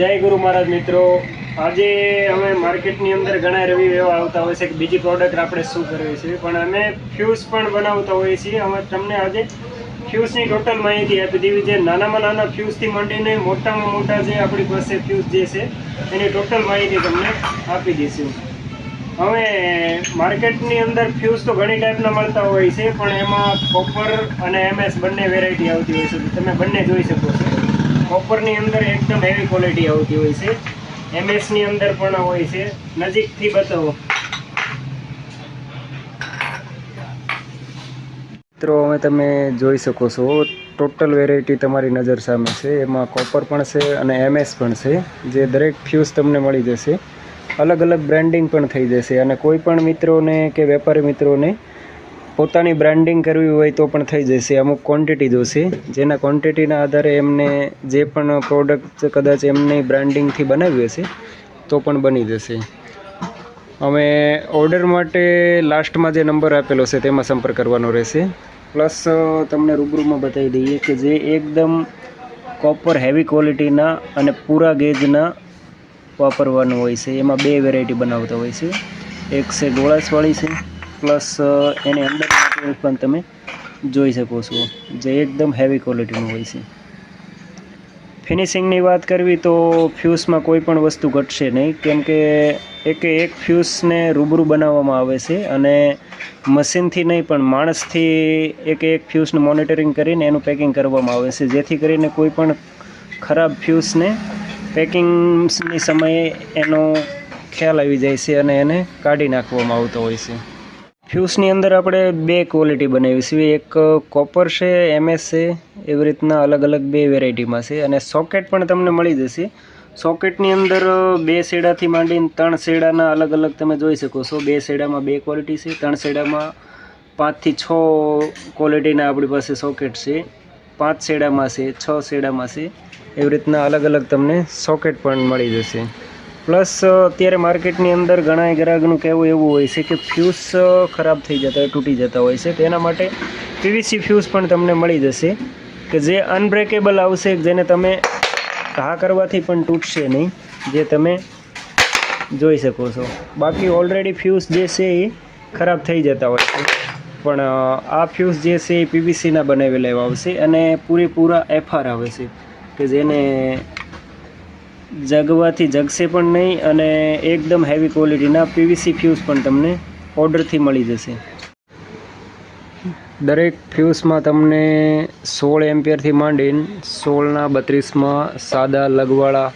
જય ગુરુ મહારાજ મિત્રો. આજે અમે માર્કેટની અંદર ઘણા રિવ્યુ એવા આવતા હોય છે કે બીજી પ્રોડક્ટ આપણે શું કરવી છે? પણ અમે ફ્યુઝ પણ બનાવતા હોઈએ છીએ. અમે તમને આજે ફ્યુઝની ટોટલ માહિતી આપી દીધી છે. નાનામાં નાના ફ્યુઝથી માંડીને મોટામાં મોટા જે આપણી પાસે ફ્યુઝ જે છે, એની ટોટલ માહિતી તમને આપી દઈશું. હવે માર્કેટની અંદર ફ્યુઝ તો ઘણી ટાઈપના મળતા હોય છે, પણ એમાં કોપર અને એમએસ બંને વેરાયટી આવતી હોય છે. તમે બંને જોઈ શકો છો. કોપરની અંદર એકદમ હેવી ક્વોલિટી આવતી હોય છે. એમએસની અંદર પણ હોય છે. નજીકથી બતાવો. મિત્રો, હવે તમે જોઈ શકો છો ટોટલ વેરાયટી તમારી નજર સામે છે. એમાં કોપર પણ છે અને એમએસ પણ છે, જે દરેક ફ્યુઝ તમને મળી જશે. અલગ અલગ બ્રાન્ડિંગ પણ થઈ જશે અને કોઈ પણ મિત્રોને કે વેપારી મિત્રોને પોતાની બ્રાન્ડિંગ કરવી હોય તો પણ થઈ જશે. અમુક ક્વોન્ટિટી જોશે. જેના ક્વોન્ટિટીના આધારે એમને જે પણ પ્રોડક્ટ કદાચ એમની બ્રાન્ડિંગથી બનાવી હશે, તો પણ બની જશે. અમે ઓર્ડર માટે લાસ્ટમાં જે નંબર આપેલો છે, તેમાં સંપર્ક કરવાનો રહેશે. પ્લસ તમને રૂબરૂમાં બતાવી દઈએ કે જે એકદમ કોપર હેવી ક્વોલિટીના અને પૂરા ગેજના વાપરવાનું હોય છે. એમાં બે વેરાયટી બનાવતા હોય છે. એક છે ગોળાસવાળી છે પ્લસ એની અંદર પણ તમે જોઈ શકો છો, જે એકદમ હેવી ક્વોલિટીનું હોય છે. ફિનિશિંગની વાત કરવી તો ફ્યુઝમાં કોઈ પણ વસ્તુ ઘટશે નહીં, કેમ કે એકે એક ફ્યુઝને રૂબરૂ બનાવવામાં આવે છે અને મશીનથી નહીં, પણ માણસથી એક એક ફ્યુઝનું મોનિટરિંગ કરીને એનું પેકિંગ કરવામાં આવે છે, જેથી કરીને કોઈ પણ ખરાબ ફ્યુઝને પેકિંગની સમયે એનો ખ્યાલ આવી જાય છે અને એને કાઢી નાખવામાં આવતો હોય છે. ફ્યુઝની અંદર આપણે બે ક્વોલિટી બનાવી છે. એક કોપર છે એમએસ છે, એવી રીતના અલગ અલગ બે વેરાયટીમાં છે. અને સોકેટ પણ તમને મળી જશે. સોકેટની અંદર બે શેડાથી માંડીને ત્રણ શેડાના અલગ અલગ તમે જોઈ શકો છો. બે શેડામાં બે ક્વોલિટી છે, ત્રણ શેડામાં પાંચથી છ ક્વોલિટીના આપણી પાસે સોકેટ છે. પાંચ શેડામાં છે, છ શેડામાં છે. એવી રીતના અલગ અલગ તમને સોકેટ પણ મળી જશે. પ્લસ અત્યારે માર્કેટની અંદર ઘણા ગ્રાહકનું કહેવું એવું હોય છે કે ફ્યુઝ ખરાબ થઈ જતા હોય, તૂટી જતા હોય છે. તેના માટે પીવીસી ફ્યુઝ પણ તમને મળી જશે કે જે અનબ્રેકેબલ આવશે, જેને તમે ઘા કરવાથી પણ તૂટશે નહીં, જે તમે જોઈ શકો છો. બાકી ઓલરેડી ફ્યુઝ જે છે એ ખરાબ થઈ જતા હોય છે. પણ આ ફ્યુઝ જે છે એ પીવીસીના બનાવેલા આવશે અને પૂરેપૂરા એફઆર આવે છે કે જેને જગવાથી જગશે પણ નહીં અને એકદમ હેવી ક્વોલિટીના પીવીસી ફ્યુઝ પણ તમને ઓર્ડરથી મળી જશે. દરેક ફ્યુઝમાં તમને સોળ એમ્પિયરથી માંડીને સોળના બત્રીસમાં સાદા લગવાળા,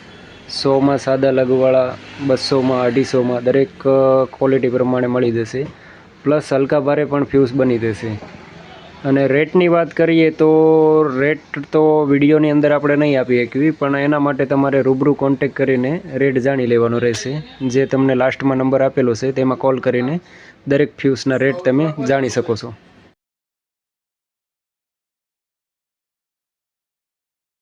સોમાં સાદા લગવાળા બસોમાં અઢીસોમાં દરેક ક્વોલિટી પ્રમાણે મળી જશે. પ્લસ હલકા ભારે પણ ફ્યુઝ બની જશે. અને રેટની વાત કરીએ તો રેટ તો વિડીયોની અંદર આપણે નહીં આપી શકીએ, પણ એના માટે તમારે રૂબરૂ કોન્ટેક કરીને રેટ જાણી લેવાનો રહેશે. જે તમને લાસ્ટમાં નંબર આપેલો છે, તેમાં કોલ કરીને દરેક ફ્યુઝના રેટ તમે જાણી શકો છો.